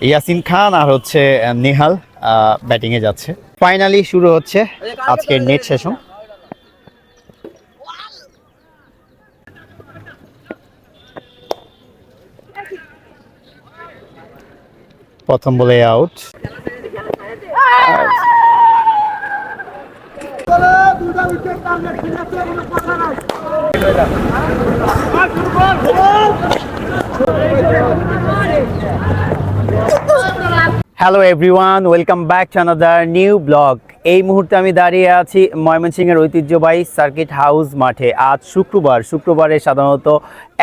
ইয়াসিন খান আর হচ্ছে নেহাল ব্যাটিংয়ে যাচ্ছে। ফাইনালি শুরু হচ্ছে আজকের নেট সেশন প্রথম বলে out hello everyone welcome back to another new blog এই মুহূর্তে আমি দাঁড়িয়ে আছি ময়মনসিংহের ঐতিহ্যবাহী সার্কিট হাউস মাঠে। আজ শুক্রবার, শুক্রবারে সাধারণত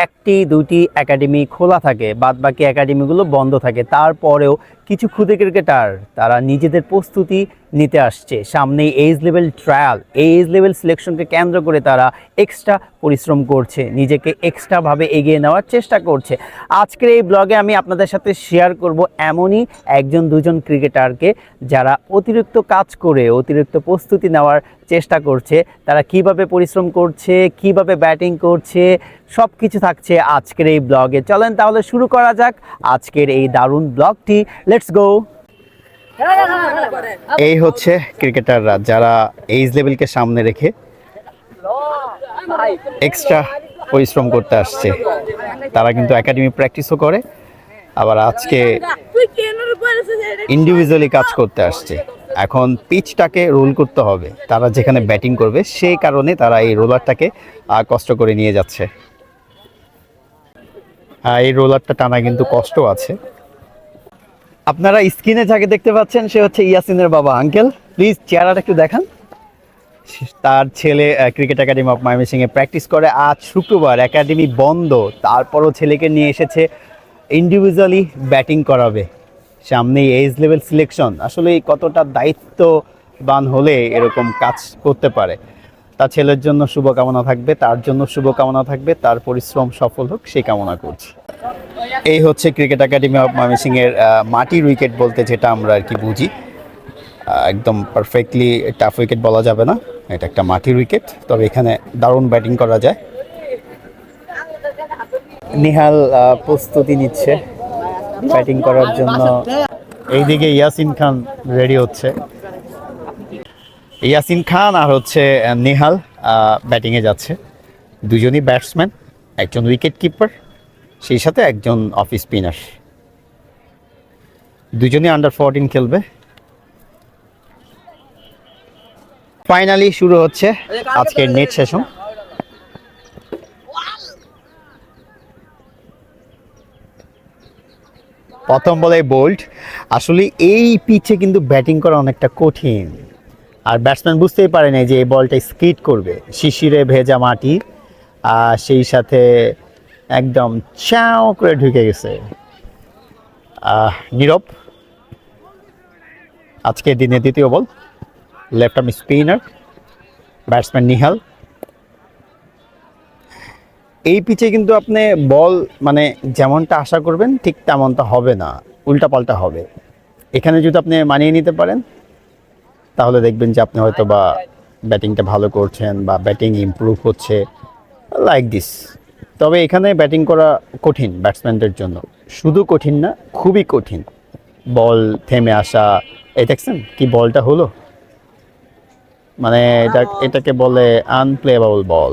একটি দুটি একাডেমি খোলা থাকে বাদ বাকি একাডেমিগুলো বন্ধ থাকে। তারপরেও কিছু ক্ষুদে ক্রিকেটার, তারা নিজেদের প্রস্তুতি নিতে আসছে। সামনেই এইজ লেভেল ট্রায়াল। এই এজ লেভেল সিলেকশনকে কেন্দ্র করে তারা এক্সট্রা পরিশ্রম করছে, নিজেকে এক্সট্রাভাবে এগিয়ে নেওয়ার চেষ্টা করছে। আজকের এই ব্লগে আমি আপনাদের সাথে শেয়ার করব এমনই একজন, দুজন ক্রিকেটারকে যারা অতিরিক্ত কাজ করে অতিরিক্ত প্রস্তুতি নেওয়ার চেষ্টা করছে। তারা কীভাবে পরিশ্রম করছে কীভাবে ব্যাটিং করছে সব কিছু থাকছে আজকের এই ব্লগে। চলেন তাহলে শুরু করা যাক আজকের এই দারুণ ব্লগটি। লেটস গো এই হচ্ছে ক্রিকেটাররা যারা এইজ লেভেলকে সামনে রেখে এক্সট্রা পরিশ্রম করতে আসছে। তারা কিন্তু একাডেমি প্র্যাকটিসও করে আবার আজকে ইন্ডিভিজুয়ালি কাজ করতে আসছে। এখন পিচটাকে রোল করতে হবে। তারা যেখানে ব্যাটিং করবে সেই কারণে তারা এই রোলারটাকে কষ্ট করে নিয়ে যাচ্ছে। আহ, এই রোলারটা টানা কিন্তু কষ্ট আছে। আপনারা স্ক্রিনে যাকে দেখতে পাচ্ছেন সে হচ্ছে ইয়াসিনের বাবা। আঙ্কেল প্লিজ চেহারাটা একটু দেখান। তার ছেলে ক্রিকেট একাডেমি অফ ময়মনসিংহে প্র্যাকটিস করে। আজ শুক্রবার একাডেমি বন্ধ। তারপরও ছেলেকে নিয়ে এসেছে ইন্ডিভিজুয়ালি ব্যাটিং করাবে। সামনে এজ লেভেল সিলেকশন আসলে কতটা দায়িত্ববান হলে এরকম কাজ করতে পারে। তার ছেলের জন্য শুভকামনা থাকবে তার জন্য শুভকামনা থাকবে তার পরিশ্রম সফল হোক সেই কামনা করছি। এই হচ্ছে ক্রিকেট একাডেমি অফ ময়মনসিংহের আহ, মাটির উইকেট বলতে যেটা আমরা আর কি বুঝি। একদম পারফেক্টলি টাফ উইকেট বলা যাবে না এটা একটা মাটির উইকেট। তবে এখানে দারুণ ব্যাটিং করা যায়। নিহাল প্রস্তুতি নিচ্ছে। ব্যাটিং করার জন্য। এইদিকে ইয়াসিন খান রেডি হচ্ছে। ইয়াসিন খান আর হচ্ছে নেহাল ব্যাটিংয়ে যাচ্ছে। দুজনই ব্যাটসম্যান একজন উইকেট কিপার সেই সাথে একজন অফ স্পিনার দুজনই আন্ডার ফোরটিন খেলবে। ফাইনালি শুরু হচ্ছে আজকের নেট সেশন প্রথম বলে বোল্ড আসলে এই পিচে কিন্তু ব্যাটিং করা অনেকটা কঠিন। আর ব্যাটসম্যান বুঝতেই পারে না যে এই বলটা স্কিট করবে। শিশিরে ভেজা মাটি, আর সেই সাথে একদম চাও করে ঢুকে গেছে। নীরব। আজকে দিনে দ্বিতীয় ball. Left arm spinner batsman Nihal. এই পিচে কিন্তু আপনি বল মানে যেমনটা আশা করবেন ঠিক তেমনটা হবে না। উল্টাপাল্টা হবে। এখানে যদি আপনি মানিয়ে নিতে পারেন তাহলে দেখবেন যে আপনি হয়তো বা ব্যাটিংটা ভালো করছেন বা ব্যাটিং ইমপ্রুভ হচ্ছে লাইক দিস তবে এখানে ব্যাটিং করা কঠিন ব্যাটসম্যানদের জন্য। শুধু কঠিন না খুবই কঠিন। বল থেমে আসা এই দেখছেন কি বলটা হলো? মানে এটা এটাকে বলে আনপ্লেয়েবল বল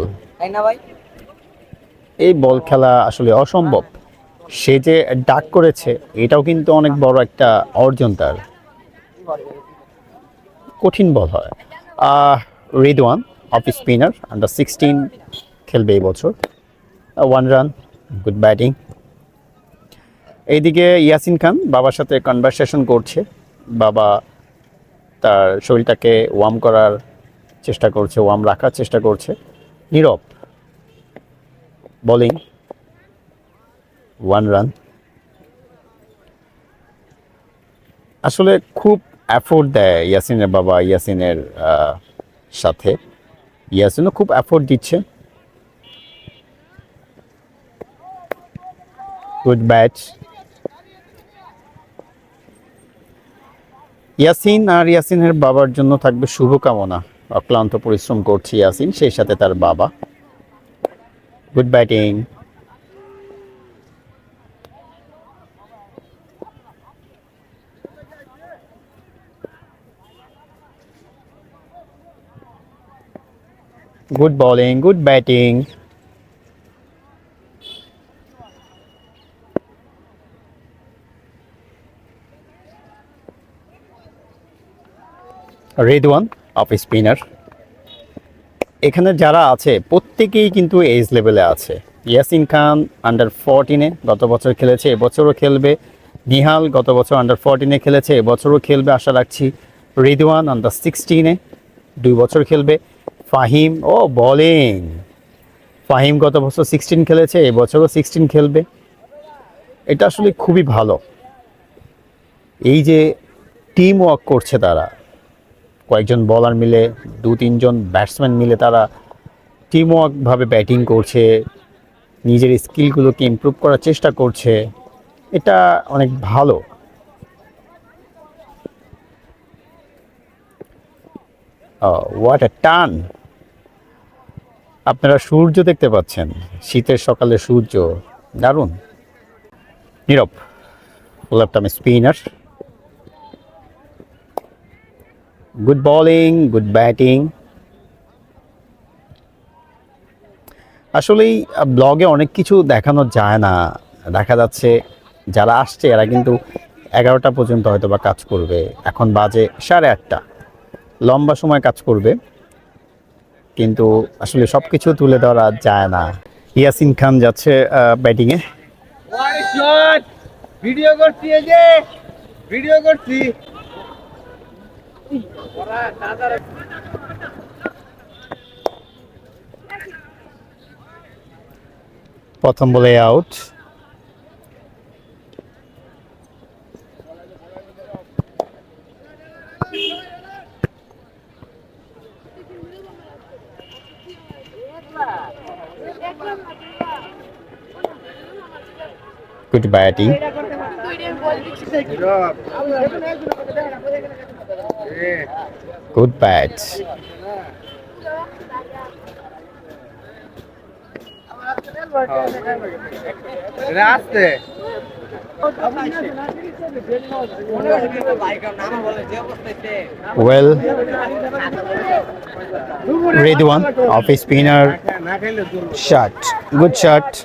এই বল খেলা আসলে অসম্ভব। সে যে ডাক করেছে, এটাও কিন্তু অনেক বড় একটা অর্জন তার। কঠিন বল হয়। Ridwan off spinner under sixteen খেলবে এই বছর। ওয়ান রান গুড ব্যাটিং এইদিকে ইয়াসিন খান বাবার সাথে কনভারসেশন করছে। বাবা তার শরীরটাকে ওয়ার্ম করার চেষ্টা করছে ওয়ার্ম রাখার চেষ্টা করছে। নীরব বোলিং ওয়ান রান আসলে খুব অ্যাফোর্ট দেয় ইয়াসিনের বাবা, ইয়াসিনের সাথে। ইয়াসিনও খুব অ্যাফোর্ট দিচ্ছে। গুড ব্যাচ ইয়াসিন আর ইয়াসিনের বাবার জন্য থাকবে শুভকামনা। অক্লান্ত পরিশ্রম করছে ইয়াসিন, সেই সাথে তার বাবা। Good batting. good bowling, good batting. Red one of spinner. এখানে যারা আছে, প্রত্যেকেই কিন্তু এজ লেভেলে আছে। ইয়াসিন খান আন্ডার ফোরটিনে গত বছর খেলেছে, এবছরও খেলবে। নিহাল গত বছর আন্ডার ফোরটিনে খেলেছে, এবছরও খেলবে, আশা রাখছি। রিদওয়ান আন্ডার সিক্সটিনে দুই বছর খেলবে। ফাহিম, ও বোলিং ফাহিম গত বছর সিক্সটিন খেলেছে, এবছরও সিক্সটিন খেলবে। এটা আসলে খুবই ভালো। এই যে টিম ওয়ার্ক করছে তারা। কয়েকজন বলার মিলে দু তিনজন ব্যাটসম্যান মিলে তারা টিম ওয়ার্কভাবে ব্যাটিং করছে, নিজের স্কিলগুলোকে ইমপ্রুভ করার চেষ্টা করছে। এটা অনেক ভালো। হোয়াট এ টান আপনারা সূর্য দেখতে পাচ্ছেন। শীতের সকালে সূর্য। দারুণ। Nirob. Arm spinner good bowling good batting আসলেই ব্লগে অনেক কিছু দেখানো যায় না। দেখা যাচ্ছে, যারা আসছে, এরা কিন্তু এগারোটা পর্যন্ত হয়তো বা কাজ করবে। এখন বাজে সাড়ে আটটা। লম্বা সময় কাজ করবে। কিন্তু আসলে সব কিছু তুলে ধরা যায় না। ইয়াসিন খান যাচ্ছে ব্যাটিংয়ে ভিডিও করছি ভিডিও করছি। প্রথম বলে out good batting good bat রাস্তে ওয়েল রেদওয়ান অফ স্পিনার না খাইলে তোর shot. Good shot.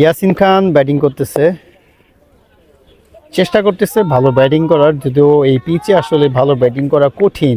Yasin Khan batting করতেছে। চেষ্টা করতেছে ভালো ব্যাটিং করার, যদিও এই পিচে আসলে ভালো ব্যাটিং করা কঠিন।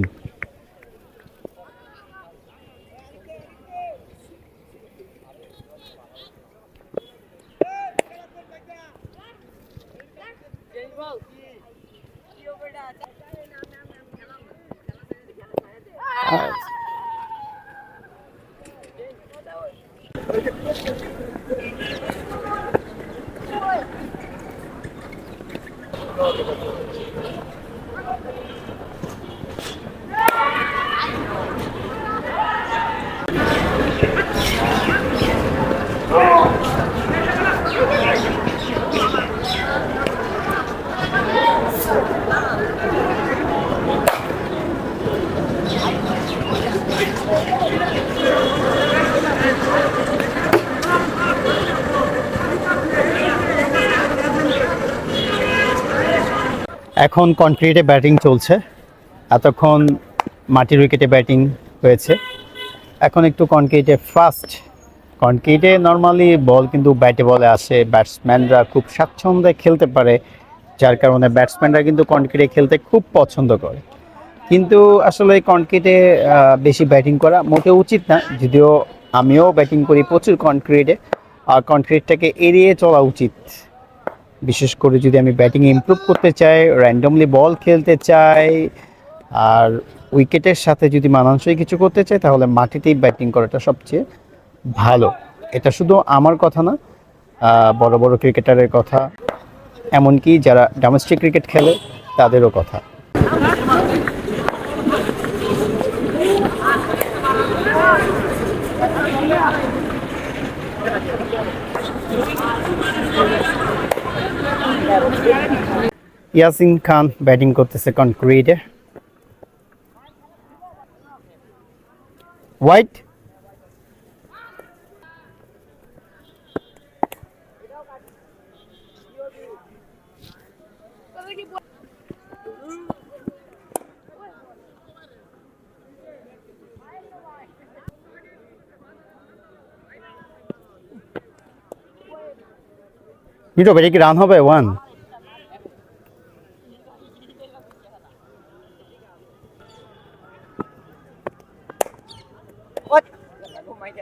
এখন কনক্রিটে ব্যাটিং চলছে। এতক্ষণ মাটির উইকেটে ব্যাটিং হয়েছে। এখন একটু কনক্রিটে ফাস্ট কনক্রিটে নর্মালি বল কিন্তু ব্যাটে বলে আসে। ব্যাটসম্যানরা খুব স্বাচ্ছন্দ্যে খেলতে পারে। যার কারণে ব্যাটসম্যানরা কিন্তু কনক্রিটে খেলতে খুব পছন্দ করে। কিন্তু আসলে কনক্রিটে বেশি ব্যাটিং করা মোটেও উচিত না। যদিও আমিও ব্যাটিং করি প্রচুর কনক্রিটে আর কনক্রিটটাকে এড়িয়ে চলা উচিত। বিশেষ করে যদি আমি ব্যাটিং ইমপ্রুভ করতে চাই র্যান্ডমলি বল খেলতে চাই, আর উইকেটের সাথে যদি মানানসই কিছু করতে চাই, তাহলে মাটিতেই ব্যাটিং করাটা সবচেয়ে ভালো। এটা শুধু আমার কথা না বড় বড় ক্রিকেটারের কথা, এমনকি যারা ডোমেস্টিক ক্রিকেট খেলে, তাদেরও কথা। ইয়াসিন খান ব্যাটিং করতেছে কনক্রিটে হোয়াইট মিটো ব্যাটে কি রান হবে? ওয়ান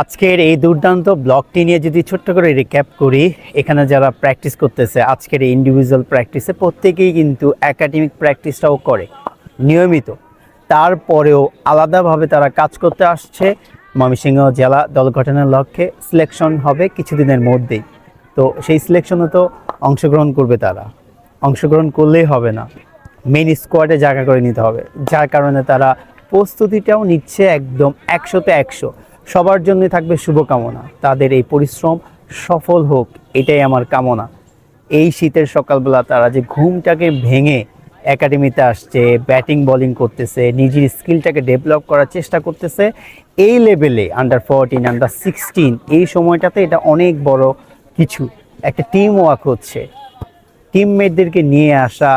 আজকের এই দুর্দান্ত ব্লগটি নিয়ে যদি ছোট্ট করে রিক্যাপ করি, এখানে যারা প্র্যাকটিস করতেছে, আজকের এই ইন্ডিভিজুয়াল প্র্যাকটিসে প্রত্যেকেই কিন্তু একাডেমিক প্র্যাকটিসটাও করে, নিয়মিত। তারপরেও আলাদাভাবে তারা কাজ করতে আসছে। ময়মনসিংহ জেলা দল গঠনের লক্ষ্যে সিলেকশন হবে কিছুদিনের মধ্যেই। তো সেই সিলেকশনে তো অংশগ্রহণ করবে তারা। অংশগ্রহণ করলেই হবে না। মেন স্কোয়াডে জায়গা করে নিতে হবে। যার কারণে তারা প্রস্তুতিটাও নিচ্ছে একদম একশোতে একশো। সবার জন্য থাকবে শুভকামনা। তাদের এই পরিশ্রম সফল হোক, এটাই আমার কামনা। এই শীতের সকালবেলা তারা যে ঘুমটাকে ভেঙে একাডেমিতে আসছে, ব্যাটিং বোলিং করতেছে, নিজের স্কিলটাকে ডেভেলপ করার চেষ্টা করতেছে, এই লেভেলে আন্ডার ফোরটিন আন্ডার সিক্সটিন এই সময়টাতে এটা অনেক বড় কিছু। একটা টিম ওয়ার্ক হচ্ছে। টিমমেটদেরকে নিয়ে আসা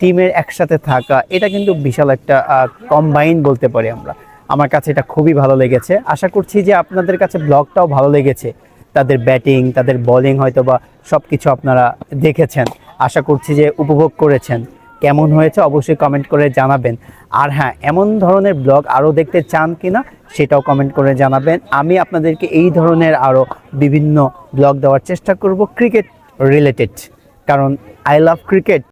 টিমের একসাথে থাকা, এটা কিন্তু বিশাল একটা কম্বাইন বলতে পারি আমরা। আমার কাছে এটা খুবই ভালো লেগেছে। আশা করছি যে আপনাদের কাছে ব্লগটাও ভালো লেগেছে। তাদের ব্যাটিং তাদের বলিং হয়তো বা সব কিছু আপনারা দেখেছেন। আশা করছি যে উপভোগ করেছেন। কেমন হয়েছে অবশ্যই কমেন্ট করে জানাবেন। আর হ্যাঁ এমন ধরনের ব্লগ আরও দেখতে চান কিনা সেটাও কমেন্ট করে জানাবেন। আমি আপনাদেরকে এই ধরনের আরও বিভিন্ন ব্লগ দেওয়ার চেষ্টা করব ক্রিকেট রিলেটেড কারণ আই লাভ ক্রিকেট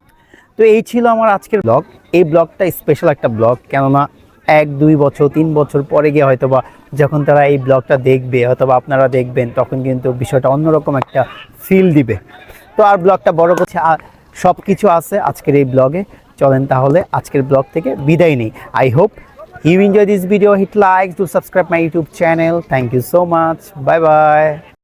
তো এই ছিল আমার আজকের ব্লগ এই ব্লগটা স্পেশাল একটা ব্লগ কেননা এক, দুই বছর, তিন বছর পরে গিয়ে হয়তো বা যখন তারা এই ব্লগটা দেখবে হয়তো বা আপনারা দেখবেন, তখন কিন্তু বিষয়টা অন্যরকম একটা ফিল দিবে। তো আর ব্লগটা বড় করছে সব কিছু আছে আজকের এই ব্লগে চলেন তাহলে আজকের ব্লগ থেকে বিদায় নেই। I hope you enjoy this video hit like to subscribe my YouTube channel thank you so much bye bye